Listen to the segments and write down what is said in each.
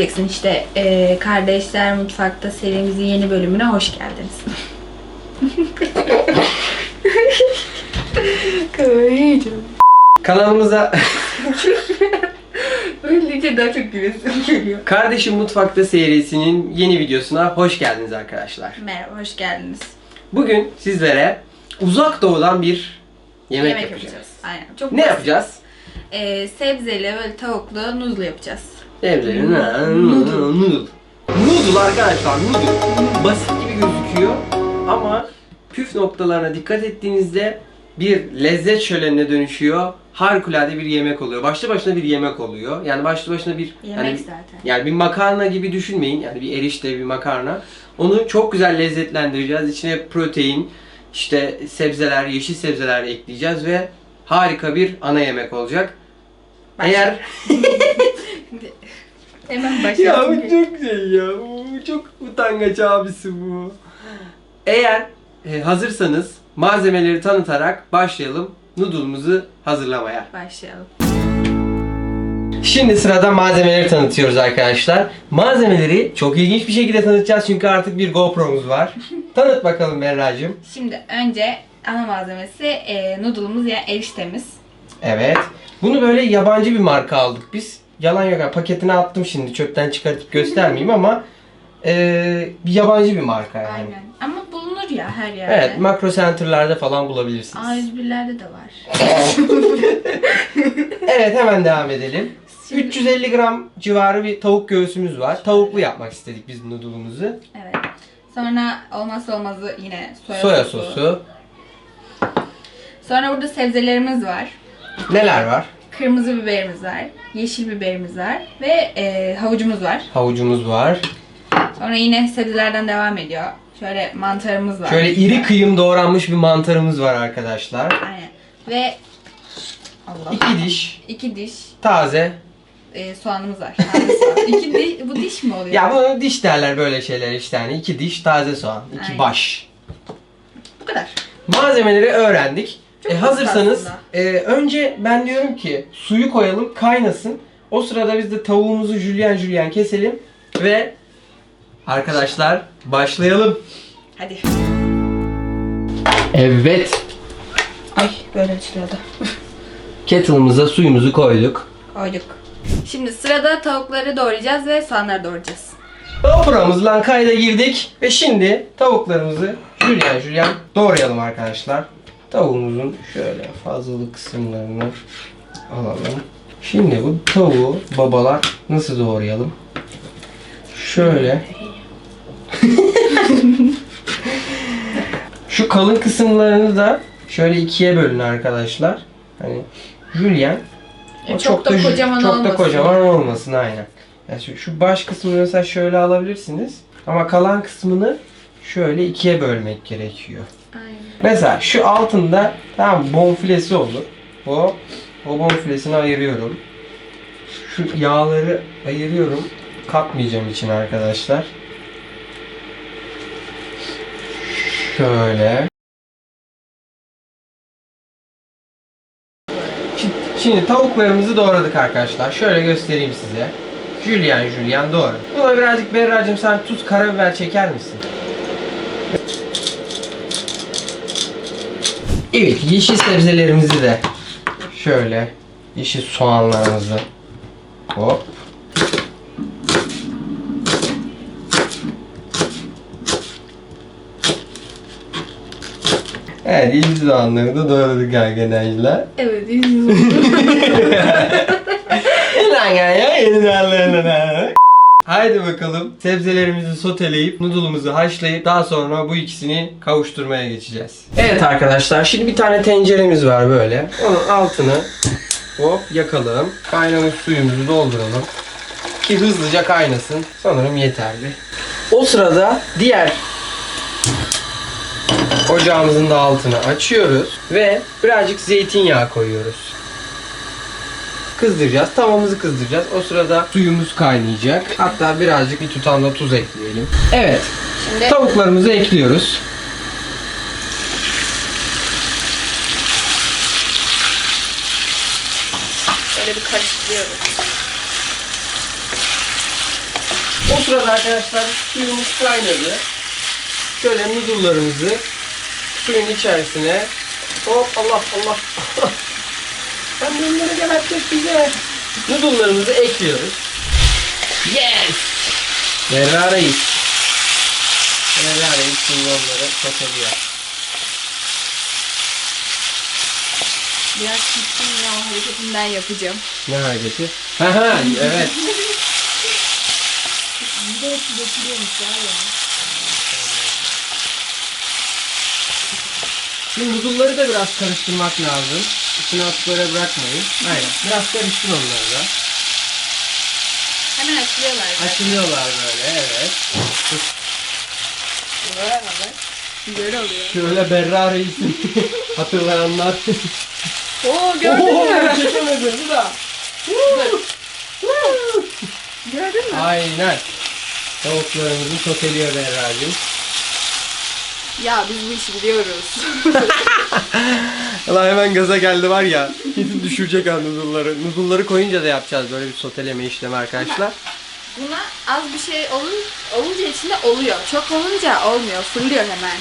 diyeceksin işte e, Kardeşler Mutfakta serimizin yeni bölümüne hoş geldiniz. Kanalımıza Böylece daha çok gülesim geliyor. Kardeşim Mutfakta serisinin yeni videosuna hoş geldiniz arkadaşlar. Merhaba, hoş geldiniz. Bugün sizlere uzak doğudan bir yemek, Yemek yapacağız. yapacağız. Aynen. Çok Ne basit. yapacağız? E, sebzeli böyle tavuklu noodle yapacağız. Evlerin Noodle. noodle. Arkadaşlar noodle. Basit gibi gözüküyor ama püf noktalarına dikkat ettiğinizde bir lezzet şölenine dönüşüyor. Harikulade bir yemek oluyor. Başlı başına bir yemek oluyor. Yani başlı başına bir Yemek hani zaten. Yani bir makarna gibi düşünmeyin. Yani bir erişte, bir makarna. Onu çok güzel lezzetlendireceğiz. İçine protein, işte sebzeler, yeşil sebzeler ekleyeceğiz ve harika bir ana yemek olacak. Başla. Eğer Hemen ya başlayalım. bu çok şey ya. Bu çok utangaç abisi bu. Eğer e, hazırsanız malzemeleri tanıtarak başlayalım noodle'umuzu hazırlamaya. Başlayalım. Şimdi sırada malzemeleri tanıtıyoruz arkadaşlar. Malzemeleri çok ilginç bir şekilde tanıtacağız çünkü artık bir GoPro'muz var. Tanıt bakalım Berra'cığım. Şimdi önce ana malzemesi e, noodle'ımız yani eriştemiz. Evet. Bunu böyle yabancı bir marka aldık biz. Yalan yok. paketine attım şimdi çöpten çıkartıp göstermeyeyim ama eee, bir yabancı bir marka yani. Aynen. Ama bulunur ya her yerde. Evet, makro center'larda falan bulabilirsiniz. A101'lerde de var. Evet, hemen devam edelim. Şimdi- 350 gram civarı bir tavuk göğsümüz var. Tavuklu yapmak istedik biz noodle'umuzu. Evet. Sonra olmazsa olmazı yine soya, Soya sosu. sosu. Sonra burada sebzelerimiz var. Neler var? Kırmızı biberimiz var. Yeşil biberimiz var. Ve e, havucumuz var. Havucumuz var. Sonra yine sebzelerden devam ediyor. Şöyle mantarımız var. Şöyle iri kıyım doğranmış bir mantarımız var arkadaşlar. Aynen. Ve Allah. İki diş İki diş taze. e, soğanımız var. Taze soğan. İki diş, bu diş mi oluyor? Ya bunu diş derler böyle şeyler işte hani. İki diş taze soğan, iki Aynen. baş. Bu kadar. Malzemeleri öğrendik. Çok E, hazırsanız e, önce ben diyorum ki suyu koyalım kaynasın. O sırada biz de tavuğumuzu jülyen jülyen keselim ve arkadaşlar başlayalım. Hadi. Evet. Ay böyle açılıyordu. Kettle'ımıza suyumuzu koyduk. Koyduk. Şimdi sırada tavukları doğrayacağız ve soğanları doğrayacağız. GoPro'muzdan kayda girdik ve şimdi tavuklarımızı jülyen jülyen doğrayalım arkadaşlar. Tavuğumuzun şöyle fazlalık kısımlarını alalım. Şimdi bu tavuğu babalar nasıl doğrayalım? Şöyle. Şu kalın kısımlarını da şöyle ikiye bölün arkadaşlar. Hani jülyen E, o çok da jü- kocaman çok da olmasın. kocaman olmasın aynen. Yani şu, şu baş kısmını mesela şöyle alabilirsiniz. Ama kalan kısmını şöyle ikiye bölmek gerekiyor. Mesela şu altında tamam bonfilesi olur. O o bonfilesini ayırıyorum. Şu yağları ayırıyorum. Katmayacağım için arkadaşlar. Şöyle. Şimdi, tavuklarımızı doğradık arkadaşlar. Şöyle göstereyim size. Jülyen jülyen doğru. Buna birazcık Berra'cığım sen tuz karabiber çeker misin? Evet, yeşil sebzelerimizi de şöyle yeşil soğanlarımızı hop Evet, yeşil soğanları da doğradık arkadaşlar. Evet, iyi. Lan ya, yeşil soğanlarını. Haydi bakalım sebzelerimizi soteleyip noodle'ımızı haşlayıp daha sonra bu ikisini kavuşturmaya geçeceğiz. Evet arkadaşlar şimdi bir tane tenceremiz var böyle. Onun altını hop yakalım. Kaynamış suyumuzu dolduralım. Ki hızlıca kaynasın. Sanırım yeterli. O sırada diğer ocağımızın da altını açıyoruz ve birazcık zeytinyağı koyuyoruz kızdıracağız. Tavamızı kızdıracağız. O sırada suyumuz kaynayacak. Hatta birazcık bir tutamda tuz ekleyelim. Evet. Şimdi Tavuklarımızı ekliyoruz. böyle bir karıştırıyoruz. O sırada arkadaşlar suyumuz kaynadı. Şöyle noodle'larımızı suyun içerisine hop Allah Allah Ben bunları gebertecek bize. Noodle'larımızı ekliyoruz. Yes! Berra Reis. Berra Reis şimdi onları soteliyor. Biraz gittim yine o hareketinden yapacağım. Ne hareketi? Ha ha evet. Bir de hepsi dökülüyormuş var ya. Şimdi noodle'ları da biraz karıştırmak lazım. İçine atıp böyle bırakmayın. Aynen. Biraz karıştır onları da. Hemen açılıyorlar. Açılıyorlar böyle evet. Böyle bak. Böyle oluyor. Şöyle Berra Reis'i hatırlayanlar. Oo gördün mü? Çekemedim bir daha. Gördün mü? Aynen. Tavuklarımızı soteliyor Berra'cığım. Ya biz bu işi biliyoruz. Allah hemen gaza geldi var ya. Kesin düşürecek ha noodle'ları. Noodle'ları koyunca da yapacağız böyle bir soteleme işlemi arkadaşlar. Buna az bir şey olun, olunca içinde oluyor. Çok olunca olmuyor. Fırlıyor hemen.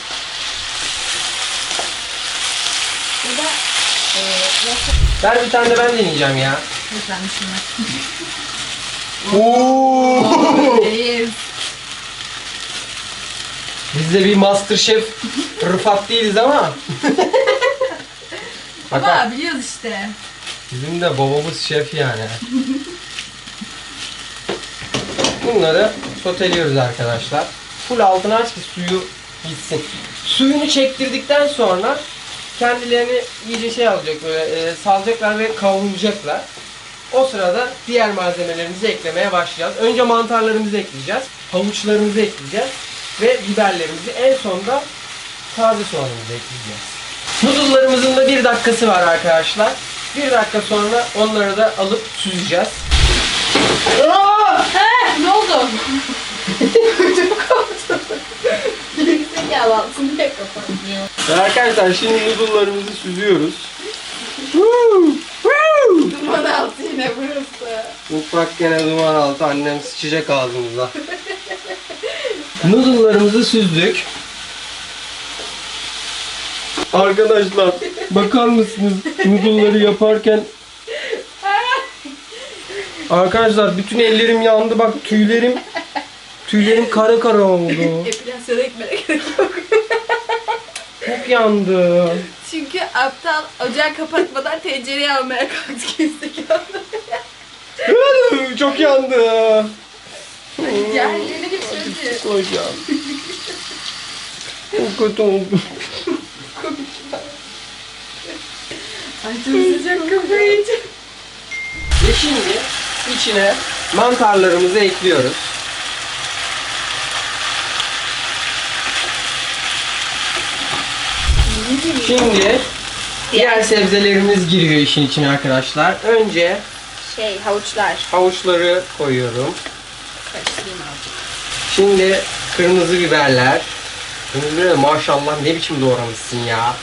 Bu da e, Ver bir tane de ben deneyeceğim ya. lütfen düşünme. Oo! Reis. Biz de bir Masterchef Rıfat değiliz ama. Bak bak, Baba biliyoruz işte. bizim de babamız şef yani. Bunları soteliyoruz arkadaşlar. Full altını aç ki suyu gitsin. Suyunu çektirdikten sonra kendilerini iyice şey alacak böyle e, salacaklar ve kavrulacaklar. O sırada diğer malzemelerimizi eklemeye başlayacağız. Önce mantarlarımızı ekleyeceğiz. Havuçlarımızı ekleyeceğiz. Ve biberlerimizi en sonda taze soğanımızı ekleyeceğiz. Noodle'larımızın da bir dakikası var arkadaşlar. Bir dakika sonra onları da alıp süzeceğiz. Aa! He ne oldu? Çok korktum. Gerizekalı altını niye kapatmıyor? Arkadaşlar şimdi noodle'larımızı süzüyoruz. Duman altı yine burası. Mutfak gene duman altı. Annem sıçacak ağzımıza. Noodle'larımızı süzdük. Arkadaşlar bakar mısınız noodle'ları yaparken Arkadaşlar bütün ellerim yandı bak tüylerim tüylerim kara kara oldu. Epilasyona gitmene gerek yok. Çok yandı. Çünkü aptal ocağı kapatmadan tencereyi almaya kalktı gerizekalı. Çok yandı. Gel Hocam. Çok kötü oldu. Ay çok sıcak yiyeceğim. Ve şimdi içine mantarlarımızı ekliyoruz. Şimdi diğer sebzelerimiz giriyor işin içine arkadaşlar. Önce Şey havuçlar. havuçları koyuyorum. Karıştırayım azıcık. Şimdi kırmızı biberler. Kırmızı biber maşallah ne biçim doğramışsın ya.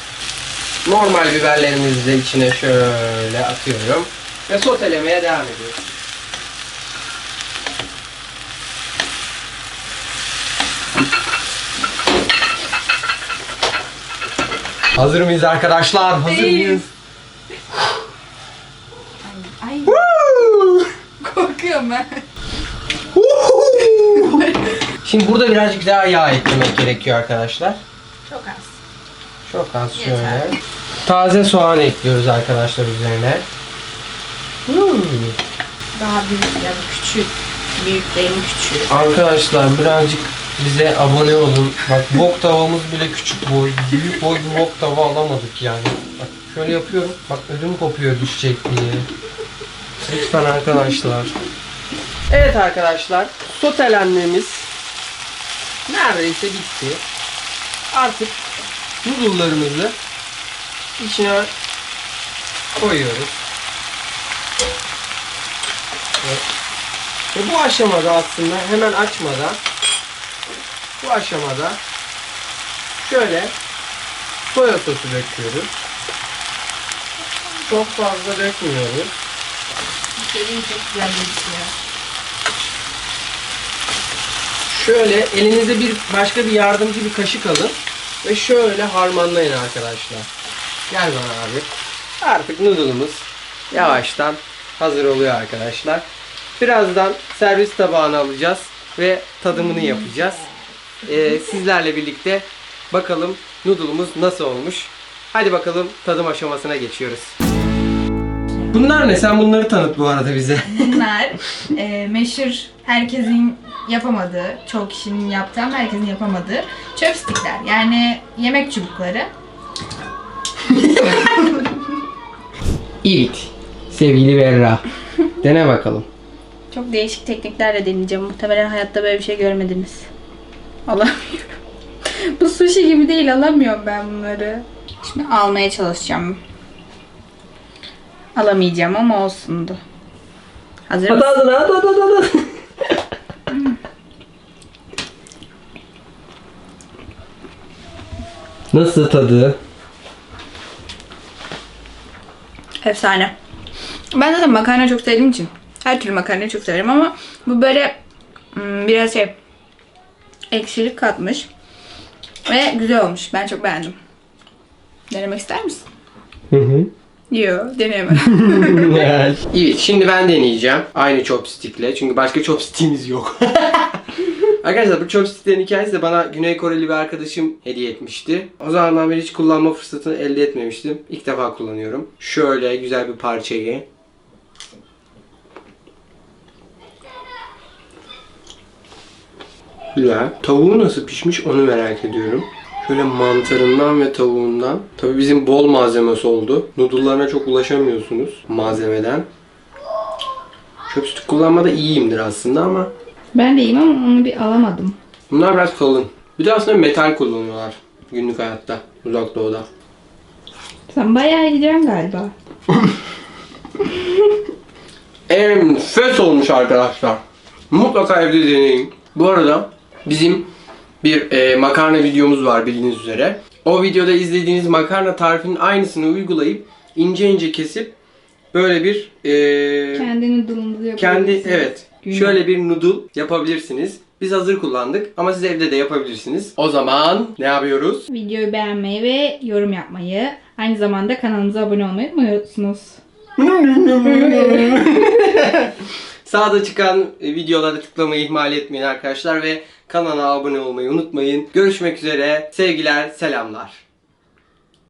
Normal biberlerimizi de içine şöyle atıyorum. Ve sotelemeye devam ediyoruz. Hazır mıyız arkadaşlar? Hazır mıyız? Ay korkuyorum ben. Şimdi burada birazcık daha yağ eklemek gerekiyor arkadaşlar. Çok az. Çok az şöyle. Yeter. Taze soğan ekliyoruz arkadaşlar üzerine. Hmm. Daha büyük ya küçük. Büyüklerin küçüğü. Arkadaşlar birazcık bize abone olun. Bak wok tavamız bile küçük boy. Büyük boy bir wok tava alamadık yani. Bak şöyle yapıyorum. Bak ödüm kopuyor düşecek diye. Lütfen arkadaşlar. Evet arkadaşlar. Sotelenmemiz neredeyse bitti. Artık noodle'larımızı içine koyuyoruz. Ve ve bu aşamada aslında hemen açmadan bu aşamada şöyle soya sosu döküyoruz. Çok fazla dökmüyoruz. Senin çok güzel gözüküyor. Şöyle elinize bir başka bir yardımcı bir kaşık alın ve şöyle harmanlayın arkadaşlar. Gel bana abi. Artık noodle'ımız yavaştan hazır oluyor arkadaşlar. Birazdan servis tabağına alacağız ve tadımını yapacağız. Ee, sizlerle birlikte bakalım noodle'umuz nasıl olmuş. Hadi bakalım tadım aşamasına geçiyoruz. Bunlar ne? Sen bunları tanıt bu arada bize. Bunlar e, meşhur herkesin yapamadığı, çoğu kişinin yaptığı ama herkesin yapamadığı chopstickler. Yani yemek çubukları. Evet. Sevgili Berra. Dene bakalım. Çok değişik tekniklerle deneyeceğim. Muhtemelen hayatta böyle bir şey görmediniz. Alamıyorum. Bu sushi gibi değil. Alamıyorum ben bunları. Şimdi almaya çalışacağım. Alamayacağım ama olsundu. Hazır mısın? Hadi hadi hadi hadi hadi. Nasıl tadı? Efsane. Ben zaten makarna çok sevdiğim için her türlü makarnayı çok severim ama bu böyle hmm, biraz şey ekşilik katmış ve güzel olmuş. Ben çok beğendim. Denemek ister misin? Hı hı. Yok, deneyemem. evet, şimdi ben deneyeceğim. Aynı chopstick'le. Çünkü başka chopstick'imiz yok. Arkadaşlar bu chopstick'lerin hikayesi de bana Güney Koreli bir arkadaşım hediye etmişti. O zamandan beri hiç kullanma fırsatını elde etmemiştim. İlk defa kullanıyorum. Şöyle güzel bir parçayı. Güzel. Tavuğu nasıl pişmiş onu merak ediyorum. Şöyle mantarından ve tavuğundan. Tabii bizim bol malzemesi oldu. Noodle'larına çok ulaşamıyorsunuz malzemeden. Chopstick kullanmada iyiyimdir aslında ama ben de iyiyim ama onu bir alamadım. bunlar biraz kalın. Bir de aslında metal kullanıyorlar günlük hayatta uzak doğuda. Sen bayağı gidiyorsun galiba. Enfes olmuş arkadaşlar. Mutlaka evde deneyin. Bu arada bizim bir e, makarna videomuz var bildiğiniz üzere. O videoda izlediğiniz makarna tarifinin aynısını uygulayıp ince ince kesip böyle bir e, Kendi noodle'ınızı yapabilirsiniz. kendi evet Güzel. şöyle bir noodle yapabilirsiniz. Biz hazır kullandık ama siz evde de yapabilirsiniz. O zaman ne yapıyoruz? Videoyu beğenmeyi ve yorum yapmayı, aynı zamanda kanalımıza abone olmayı unutmuyorsunuz. Sağda çıkan e, videolara tıklamayı ihmal etmeyin arkadaşlar ve kanala abone olmayı unutmayın. Görüşmek üzere. Sevgiler, selamlar.